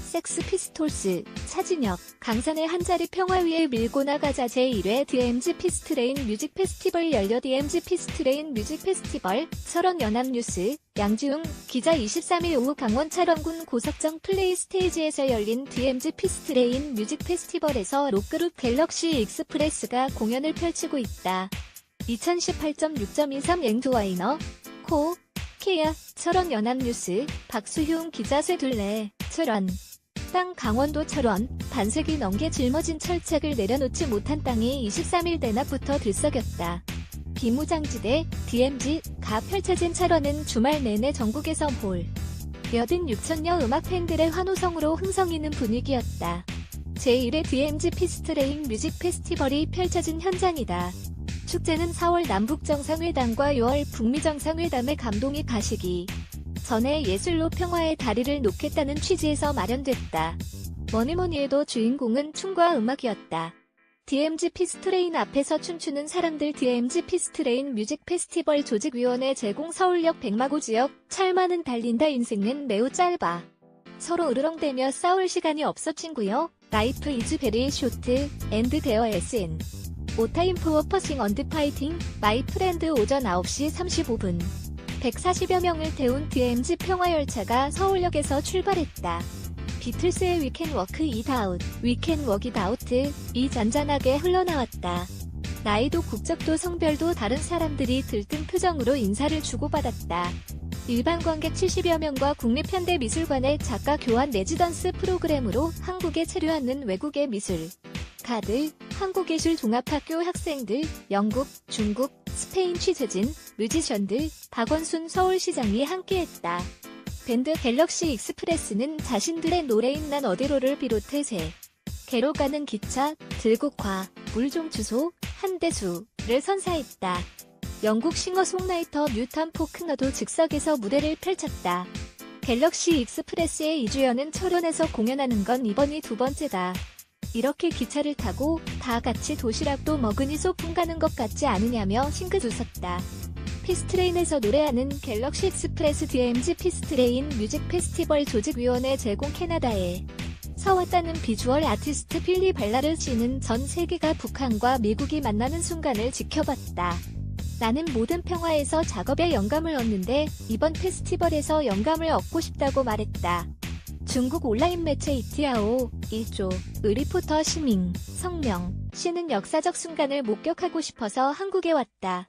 섹스 피스톨스, 차진혁, 강산의 한 자리 평화 위에 밀고 나가자 제1회 DMZ 피스트레인 뮤직 페스티벌 열려 DMZ 피스트레인 뮤직 페스티벌 철원 연합뉴스 양지웅 기자 23일 오후 강원 철원군 고석정 플레이 스테이지에서 열린 DMZ 피스트레인 뮤직 페스티벌에서 록그룹 갤럭시 익스프레스가 공연을 펼치고 있다. 2018.6.23 앵두와이너 코 케야 철원 연합뉴스 박수흉 기자 쇠둘레 철원 땅 강원도 철원 반세기 넘게 짊어진 철책을 내려놓지 못한 땅이 23일 대낮부터 들썩였다. 비무장지대 DMZ가 펼쳐진 철원은 주말 내내 전국에서 볼 몇인 6천여 음악 팬들의 환호성으로 흥성이는 분위기였다. 제1회 DMZ 피스트레인 뮤직 페스티벌이 펼쳐진 현장이다. 축제는 4월 남북정상회담과 6월 북미정상회담의 감동이 가시기 전에 예술로 평화의 다리를 놓겠다는 취지에서 마련됐다. 뭐니뭐니 해도 주인공은 춤과 음악이었다. DMZ 피스트레인 앞에서 춤추는 사람들 DMZ 피스트레인 뮤직 페스티벌 조직위원회 제공 서울역 백마고 지역 철만은 달린다 인생은 매우 짧아. 서로 으르렁대며 싸울 시간이 없어 친구요. 라이프 이즈 베리 쇼트 앤드 데어 SN 오타임 포어 퍼싱 언드 파이팅 마이 프렌드 오전 9시 35분 140여 명을 태운 DMZ 평화열차가 서울역에서 출발했다. 비틀스의 위켄 워크 이드 아웃, 위켄 워기드 아우트, 이 잔잔하게 흘러나왔다. 나이도 국적도 성별도 다른 사람들이 들뜬 표정으로 인사를 주고받았다. 일반 관객 70여 명과 국립현대미술관의 작가 교환 레지던스 프로그램으로 한국에 체류하는 외국의 미술. 가들, 한국예술종합학교 학생들, 영국, 중국, 스페인 취재진, 뮤지션들, 박원순 서울시장이 함께했다. 밴드 갤럭시 익스프레스는 자신들의 노래인 난 어디로를 비롯해 새 개로 가는 기차, 들국화, 물종 주소, 한대수를 선사했다. 영국 싱어송라이터 뉴턴 포크너도 즉석에서 무대를 펼쳤다. 갤럭시 익스프레스의 이주연은 철원에서 공연하는 건 이번이 두 번째다. 이렇게 기차를 타고 다 같이 도시락도 먹으니 소풍 가는 것 같지 않으냐며 싱긋 웃었다. 피스트레인에서 노래하는 갤럭시 익스프레스 DMZ 피스트레인 뮤직 페스티벌 조직위원회 제공 캐나다에 서왔다는 비주얼 아티스트 필리 발라르 씨는 전 세계가 북한과 미국이 만나는 순간을 지켜봤다. 나는 모든 평화에서 작업에 영감을 얻는데 이번 페스티벌에서 영감을 얻고 싶다고 말했다. 중국 온라인 매체 이티아오 1조 의리포터 시밍 성명 씨는 역사적 순간을 목격하고 싶어서 한국에 왔다.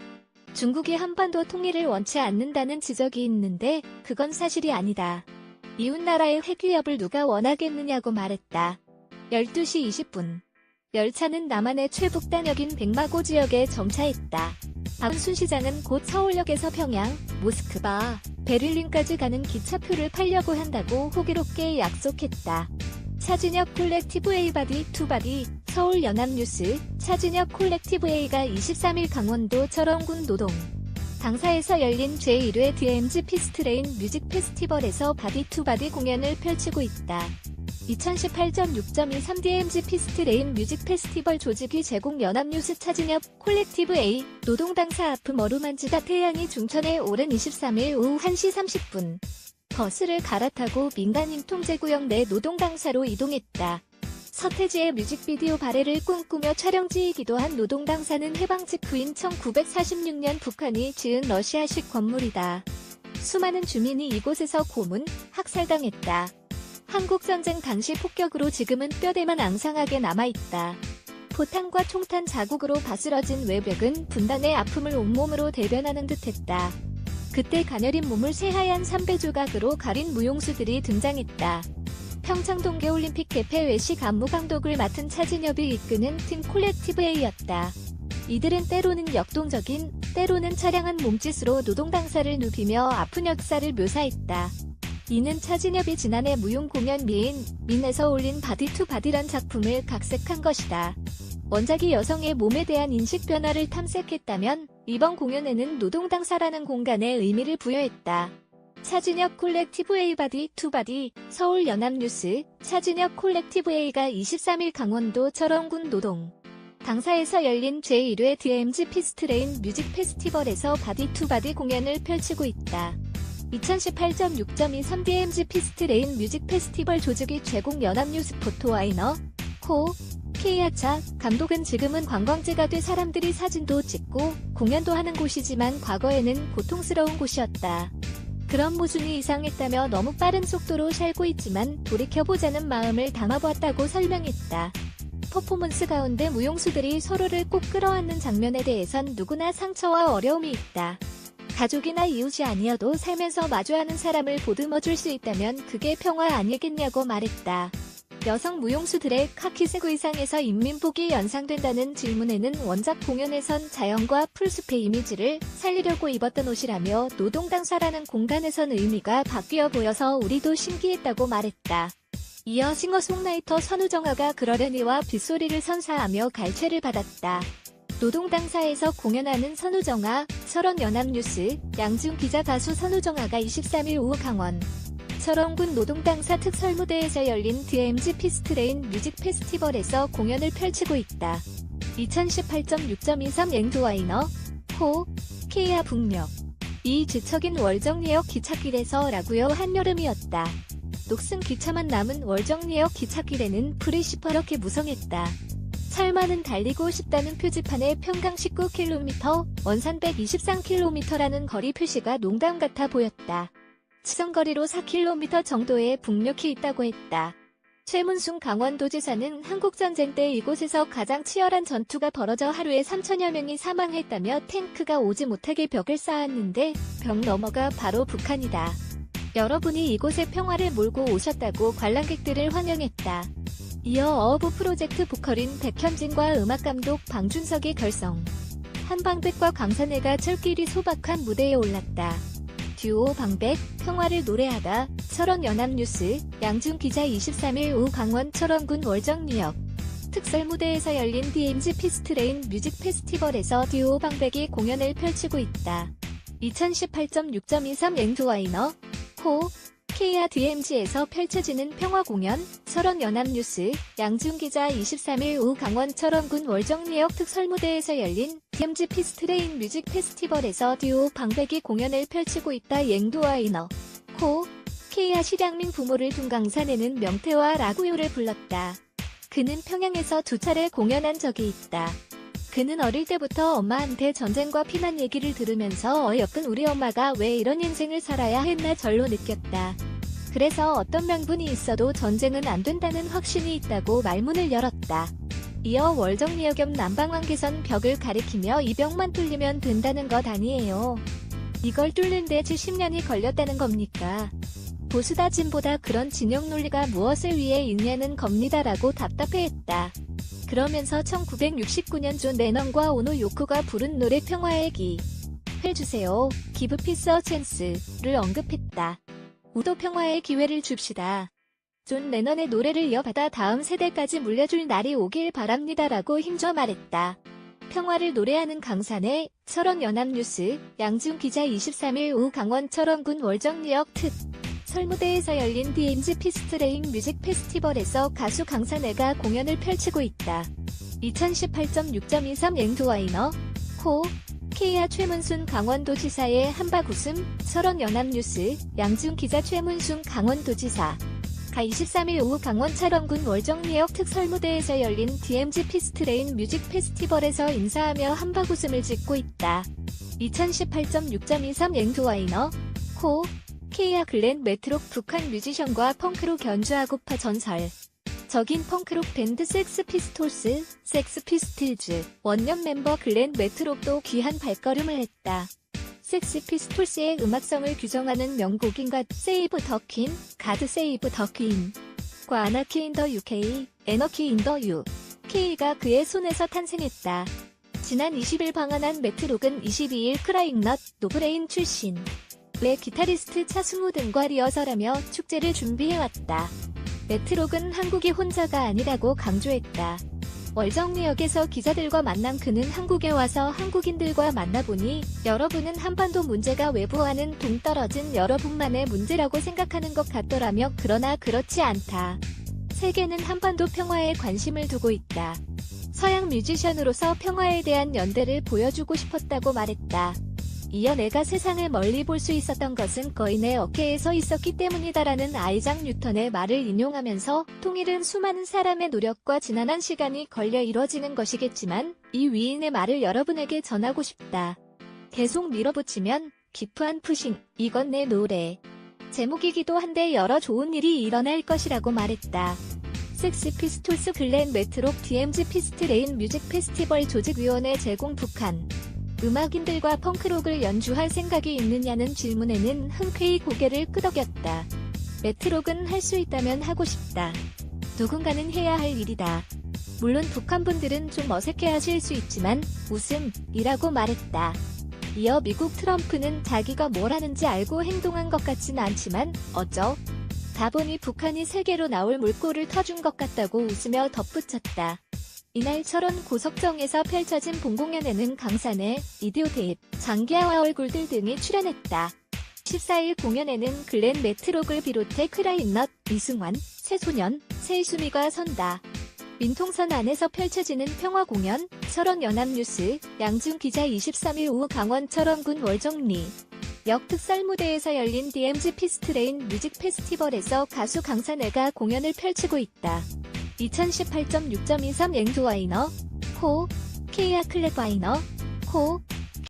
중국이 한반도 통일을 원치 않는다는 지적이 있는데 그건 사실이 아니다. 이웃나라의 핵위협을 누가 원하겠느냐고 말했다. 12시 20분 열차는 남한의 최북단역인 백마고 지역에 정차했다. 박순 시장은 곧 서울역에서 평양, 모스크바, 베를린까지 가는 기차표를 팔려고 한다고 호기롭게 약속했다. 차진혁 콜렉티브 A바디 투바디 서울 연합뉴스 차진혁 콜렉티브 A가 23일 강원도 철원군 노동 당사에서 열린 제1회 DMZ 피스트레인 뮤직 페스티벌에서 바디 투바디 공연을 펼치고 있다. 2018.6.23 DMZ 피스트레인 뮤직 페스티벌 조직위 제공 연합뉴스 차진혁 콜렉티브 A 노동 당사 아픔 어루만지다 태양이 중천에 오른 23일 오후 1시 30분 버스를 갈아타고 민간인 통제구역 내 노동 당사로 이동했다. 서태지의 뮤직비디오 발해를 꿈꾸며 촬영지이기도 한 노동 당사는 해방 직후인 1946년 북한이 지은 러시아식 건물이다. 수많은 주민이 이곳에서 고문, 학살당했다. 한국 전쟁 당시 폭격으로 지금은 뼈대만 앙상하게 남아있다. 포탄과 총탄 자국으로 바스러진 외벽은 분단의 아픔을 온몸으로 대변하는 듯했다. 그때 가녀린 몸을 새하얀 삼배 조각으로 가린 무용수들이 등장했다. 평창 동계올림픽 개폐 외식 안무 감독을 맡은 차진엽이 이끄는 팀 콜렉티브 A였다. 이들은 때로는 역동적인, 때로는 차량한 몸짓으로 노동 당사를 누비며 아픈 역사를 묘사했다. 이는 차진엽이 지난해 무용 공연 미인 민에서 올린 바디 투 바디란 작품을 각색한 것이다. 원작이 여성의 몸에 대한 인식 변화를 탐색했다면 이번 공연에는 노동 당사라는 공간에 의미를 부여했다. 차진혁 콜렉티브 A 바디 투 바디 서울 연합뉴스 차진혁 콜렉티브 A가 23일 강원도 철원군 노동 당사에서 열린 제1회 DMG 피스트레인 뮤직 페스티벌에서 바디 투 바디 공연을 펼치고 있다. 2018.6.23 DMG 피스트레인 뮤직 페스티벌 조직위 최공 연합뉴스 포토와이너 코 케이아차 감독은 지금은 관광지가 돼 사람들이 사진도 찍고 공연도 하는 곳이지만 과거에는 고통스러운 곳이었다. 그런 모순이 이상했다며 너무 빠른 속도로 살고 있지만 돌이켜보자는 마음을 담아보았다고 설명했다. 퍼포먼스 가운데 무용수들이 서로를 꼭 끌어안는 장면에 대해선 누구나 상처와 어려움이 있다. 가족이나 이웃이 아니어도 살면서 마주하는 사람을 보듬어 줄 수 있다면 그게 평화 아니겠냐고 말했다. 여성 무용수들의 카키색 의상에서 인민복이 연상된다는 질문에는 원작 공연에선 자연과 풀숲의 이미지를 살리려고 입었던 옷이라며 노동당사라는 공간에선 의미가 바뀌어 보여서 우리도 신기했다고 말했다. 이어 싱어송라이터 선우정아가 그러려니와 빗소리를 선사하며 갈채를 받았다. 노동당사에서 공연하는 선우정아, 철원연합뉴스, 양중 기자 가수 선우정아가 23일 오후 강원 철원군 노동당사 특설무대에서 열린 DMG 피스트레인 뮤직 페스티벌에서 공연을 펼치고 있다. 2018.6.23 앵두와이너, 호, 케이아 북녘. 이 지척인 월정리역 기찻길에서 라구요 한여름이었다. 녹슨 기차만 남은 월정리역 기찻길에는 불이 시퍼렇게 무성했다. 철만은 달리고 싶다는 표지판에 평강 19km, 원산 123km라는 거리 표시가 농담 같아 보였다. 치성거리로 4km 정도의 북녘이 있다고 했다. 최문순 강원도지사는 한국전쟁 때 이곳에서 가장 치열한 전투가 벌어져 하루에 3천여 명이 사망했다며 탱크가 오지 못하게 벽을 쌓았는데 벽 너머가 바로 북한이다. 여러분이 이곳에 평화를 몰고 오셨다고 관람객들을 환영했다. 이어 어부 프로젝트 보컬인 백현진과 음악감독 방준석이 결성. 한방백과 강산해가 철길이 소박한 무대에 올랐다. 듀오 방백, 평화를 노래하다, 철원연합뉴스, 양중 기자 23일 오후 강원 철원군 월정리역. 특설 무대에서 열린 DMG 피스트레인 뮤직 페스티벌에서 듀오 방백이 공연을 펼치고 있다. 2018.6.23 앵두와이너, 코, 케이아 DMG에서 펼쳐지는 평화공연, 철원연합뉴스, 양중기자 23일 오후 강원 철원군 월정리역 특설무대에서 열린 DMG 피스트레인 뮤직 페스티벌에서 듀오 방백이 공연을 펼치고 있다 앵두와이너, 코, 케이아 실향민 부모를 둔 강산에는 명태와 라구요를 불렀다. 그는 평양에서 두 차례 공연한 적이 있다. 그는 어릴 때부터 엄마한테 전쟁과 피난 얘기를 들으면서 어여쁜 우리 엄마가 왜 이런 인생을 살아야 했나 절로 느꼈다. 그래서 어떤 명분이 있어도 전쟁은 안 된다는 확신이 있다고 말문을 열었다. 이어 월정리역 옆 남방환 개선 벽을 가리키며 이 벽만 뚫리면 된다는 것 아니에요. 이걸 뚫는데 70년이 걸렸다는 겁니까? 보수다 진보다 그런 진영 논리가 무엇을 위해 있냐는 겁니다라고 답답해했다. 그러면서 1969년 존 레넌과 오노 요코가 부른 노래 평화의 기 해주세요. 기브 어 찬스를 언급했다. 우도 평화의 기회를 줍시다. 존 레넌의 노래를 이어받아 다음 세대까지 물려줄 날이 오길 바랍니다라고 힘줘 말했다. 평화를 노래하는 강산의 철원연합뉴스 양중 기자 23일 오후 강원 철원군 월정리역 특 설무대에서 열린 DMZ 피스트레인 뮤직 페스티벌에서 가수 강산애가 공연을 펼치고 있다. 2018.6.23 앵두와이너, 코, 케이아 최문순 강원도지사의 한바구음 철원연합뉴스, 양중 기자 최문순 강원도지사. 가 23일 오후 강원 찰원군 월정리역 특설무대에서 열린 DMZ 피스트레인 뮤직 페스티벌에서 인사하며 한바구음을 짓고 있다. 2018.6.23 앵두와이너, 코, 케이아 글렌 메트록 북한 뮤지션과 펑크로 연주하고파 전설. 적인 펑크록 밴드 섹스 피스톨스, 섹스 피스틸즈, 원년 멤버 글렌 메트록도 귀한 발걸음을 했다. 섹스 피스톨스의 음악성을 규정하는 명곡인가 세이브 더 퀸, 가드 세이브 더 퀸. 과 아나키 인더 UK, 에너키 인더 유. K가 그의 손에서 탄생했다. 지난 20일 방한한 메트록은 22일 크라잉넛 노브레인 출신. 내 기타리스트 차승우 등과 리허설하며 축제를 준비해왔다. 메트록은 한국이 혼자가 아니라고 강조했다. 월정리역에서 기자들과 만난 그는 한국에 와서 한국인들과 만나보니 여러분은 한반도 문제가 외부와는 동떨어진 여러분만의 문제라고 생각하는 것 같더라며 그러나 그렇지 않다. 세계는 한반도 평화에 관심을 두고 있다. 서양 뮤지션으로서 평화에 대한 연대를 보여주고 싶었다고 말했다. 이어 내가 세상을 멀리 볼 수 있었던 것은 거의 내 어깨에 서 있었기 때문이다라는 아이작 뉴턴의 말을 인용하면서 통일은 수많은 사람의 노력과 지난한 시간이 걸려 이뤄지는 것이겠지만 이 위인의 말을 여러분에게 전하고 싶다. 계속 밀어붙이면 기프한 푸싱, 이건 내 노래. 제목이기도 한데 여러 좋은 일이 일어날 것이라고 말했다. 섹스 피스톨스 글렌 메트록 DMZ 피스트 레인 뮤직 페스티벌 조직위원회 제공 북한. 음악인들과 펑크록을 연주할 생각이 있느냐는 질문에는 흔쾌히 고개를 끄덕였다. 메트록은 할 수 있다면 하고 싶다. 누군가는 해야 할 일이다. 물론 북한 분들은 좀 어색해 하실 수 있지만 웃음이라고 말했다. 이어 미국 트럼프는 자기가 뭘 하는지 알고 행동한 것 같진 않지만 어쩌? 다 보니 북한이 세계로 나올 물꼬를 터준 것 같다고 웃으며 덧붙였다. 이날 철원 고석정에서 펼쳐진 본공연에는 강산의 이디오 대입, 장기하와 얼굴들 등이 출연했다. 14일 공연에는 글렌 메트록을 비롯해 크라인넛, 이승환, 새소년, 새수미가 선다. 민통선 안에서 펼쳐지는 평화 공연, 철원 연합뉴스, 양준 기자 23일 오후 강원 철원군 월정리. 역 특설 무대에서 열린 DMZ 피스트레인 뮤직 페스티벌에서 가수 강산애가 공연을 펼치고 있다. 2018.6.23 앵조와이너, 코, 케이아 클랩 와이너, 코,